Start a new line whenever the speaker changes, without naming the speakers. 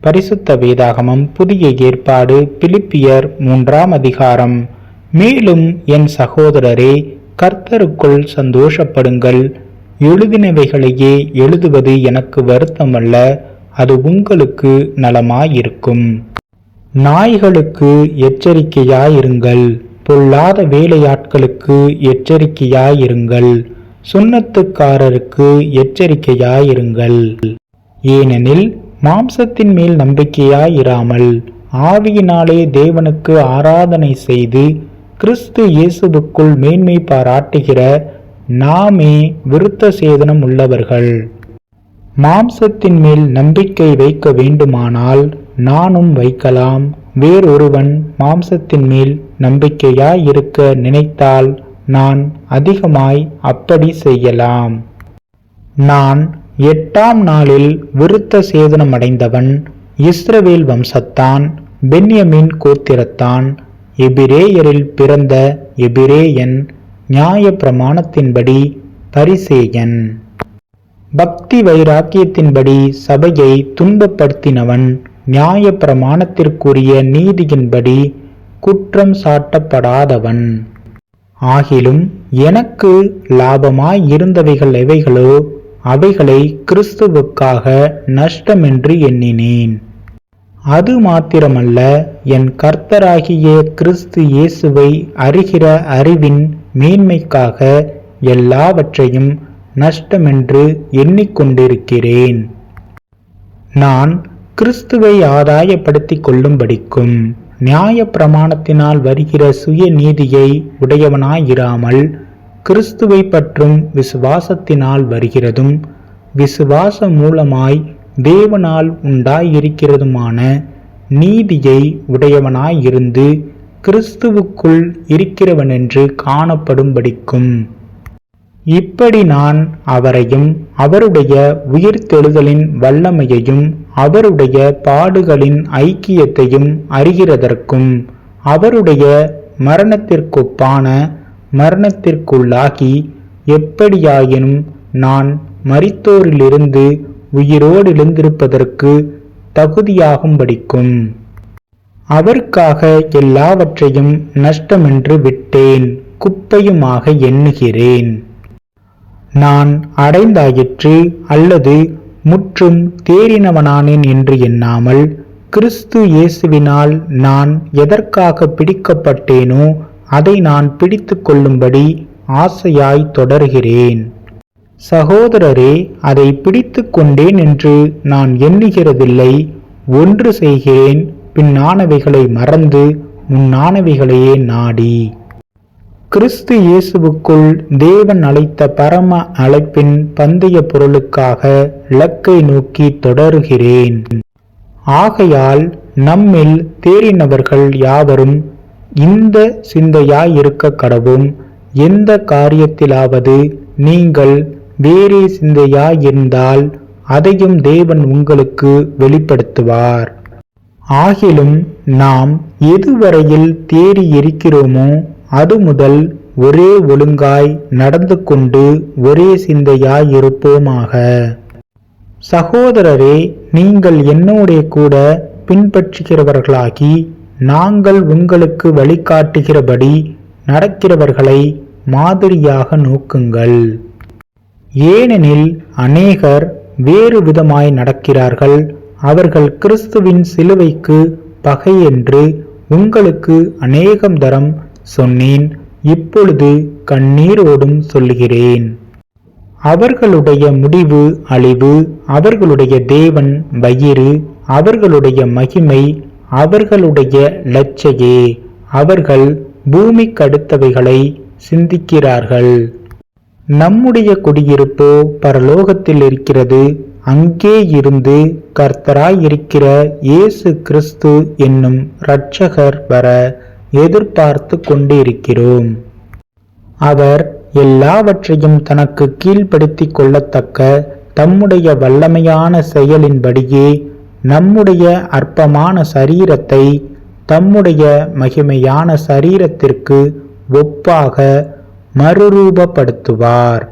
பரிசுத்த வேதாகமம் புதிய ஏற்பாடு பிலிப்பியர் மூன்றாம் அதிகாரம். மேலும் என் சகோதரரே கர்த்தருக்குள் சந்தோஷப்படுங்கள். எழுதினவைகளையே எழுதுவது எனக்கு வருத்தமல்ல அது உங்களுக்கு நலமாயிருக்கும். நாய்களுக்கு எச்சரிக்கையாயிருங்கள் பொல்லாத வேலையாட்களுக்கு எச்சரிக்கையாயிருங்கள் சுண்ணத்துக்காரருக்கு எச்சரிக்கையாயிருங்கள். ஏனெனில் மாம்சத்தின் மேல் நம்பிக்கையாயிராமல் ஆவியினாலே தேவனுக்கு ஆராதனை செய்து கிறிஸ்து இயேசுவுக்குள் மேன்மை பாராட்டுகிற நாமே விருத்த சேதனம் உள்ளவர்கள். மாம்சத்தின் மேல் நம்பிக்கை வைக்க வேண்டுமானால் நானும் வைக்கலாம். வேறொருவன் மாம்சத்தின் மேல் நம்பிக்கையாயிருக்க நினைத்தால் நான் அதிகமாய் அப்படி செய்யலாம். நான் எட்டாம் நாளில் விருத்த சேதனமடைந்தவன் இஸ்ரவேல் வம்சத்தான் பென்யமின் கோத்திரத்தான் எபிரேயரில் பிறந்த எபிரேயன் நியாய பிரமாணத்தின்படி பரிசேயன். பக்தி வைராக்கியத்தின்படி சபையை துன்பப்படுத்தினவன் நியாய பிரமாணத்திற்குரிய நீதியின்படி குற்றம் சாட்டப்படாதவன். ஆகிலும் எனக்கு லாபமாய் இருந்தவைகள் எவைகளோ? அவைகளை கிறிஸ்துவுக்காக நஷ்டமென்று எண்ணினேன். அது மாத்திரமல்ல என் கர்த்தராகிய கிறிஸ்து இயேசுவை அறிகிற அறிவின் மேன்மைக்காக எல்லாவற்றையும் நஷ்டமென்று எண்ணிக்கொண்டிருக்கிறேன். நான் கிறிஸ்துவை ஆதாயப்படுத்தி கொள்ளும்படிக்கும் நியாய பிரமாணத்தினால் வருகிற சுய நீதியை உடையவனாயிராமல் கிறிஸ்துவை பற்றும் விசுவாசத்தினால் வருகிறதும் விசுவாச மூலமாய் தேவனால் உண்டாயிருக்கிறதுமான நீதியை உடையவனாயிருந்து கிறிஸ்துவுக்குள் இருக்கிறவனென்று காணப்படும்படிக்கும். இப்படி நான் அவரையும் அவருடைய உயிர்த்தெழுதலின் வல்லமையையும் அவருடைய பாடுகளின் ஐக்கியத்தையும் அறிகிறதற்கும் அவருடைய மரணத்திற்கொப்பான மரணத்திற்குள்ளாகி எப்படியாயினும் நான் மரித்தோரிலிருந்து உயிரோடு எழுந்திருப்பதற்கு தகுதியாகும்படிக்கும். அவருக்காக எல்லாவற்றையும் நஷ்டமென்று விட்டேன் குப்பையுமாக எண்ணுகிறேன். நான் அடைந்தாயிற்று அல்லது முற்றும் தேறினவனானேன் என்று எண்ணாமல் கிறிஸ்து இயேசுவினால் நான் எதற்காக பிடிக்கப்பட்டேனோ அதை நான் பிடித்து கொள்ளும்படி ஆசையாய் தொடர்கிறேன். சகோதரரே அதை பிடித்து கொண்டேன் என்று நான் எண்ணுகிறதில்லை. ஒன்று செய்கிறேன் பின்னானவைகளை மறந்து முன்னானவைகளையே நாடி. கிறிஸ்து இயேசுவுக்குள் தேவன் அழைத்த பரம அழைப்பின் பந்தய பொருளுக்காக இலக்கை நோக்கி தொடருகிறேன். ஆகையால் நம்மில் தேறினவர்கள் யாவரும் இந்த சிந்தையாயிருக்க கடவும் எந்த காரியத்திலாவது நீங்கள் வேறே சிந்தையாயிருந்தால் அதையும் தேவன் உங்களுக்கு வெளிப்படுத்துவார். ஆகிலும் நாம் எதுவரையில் தேறி இருக்கிறோமோ அது முதல் ஒரே ஒழுங்காய் நடந்து கொண்டு ஒரே சிந்தையாயிருப்போமாக. சகோதரரே நீங்கள் என்னோடே கூட பின்பற்றுகிறவர்களாகி நாங்கள் உங்களுக்கு வழிகாட்டுகிறபடி நடக்கிறவர்களை மாதிரியாக நோக்குங்கள். ஏனெனில் அநேகர் வேறு விதமாய் நடக்கிறார்கள். அவர்கள் கிறிஸ்துவின் சிலுவைக்கு பகை என்று உங்களுக்கு அநேகம் தரம் சொன்னேன். இப்பொழுது கண்ணீரோடும் சொல்லுகிறேன். அவர்களுடைய முடிவு அழிவு அவர்களுடைய தேவன் வயிறு அவர்களுடைய மகிமை அவர்களுடைய லட்சையே அவர்கள் பூமிக்கடுத்தவைகளை சிந்திக்கிறார்கள். நம்முடைய குடியிருப்போ பரலோகத்தில் இருக்கிறது. அங்கே இருந்து கர்த்தராயிருக்கிற இயேசு கிறிஸ்து என்னும் இரட்சகர் வர எதிர்பார்த்து கொண்டிருக்கிறோம். அவர் எல்லாவற்றையும் தனக்கு கீழ்ப்படுத்தி கொள்ளத்தக்க தம்முடைய வல்லமையான செயலின்படியே நம்முடைய அற்பமான சரீரத்தை தம்முடைய மகிமையான சரீரத்திற்கு ஒப்பாக மறுரூபப்படுத்துவார்.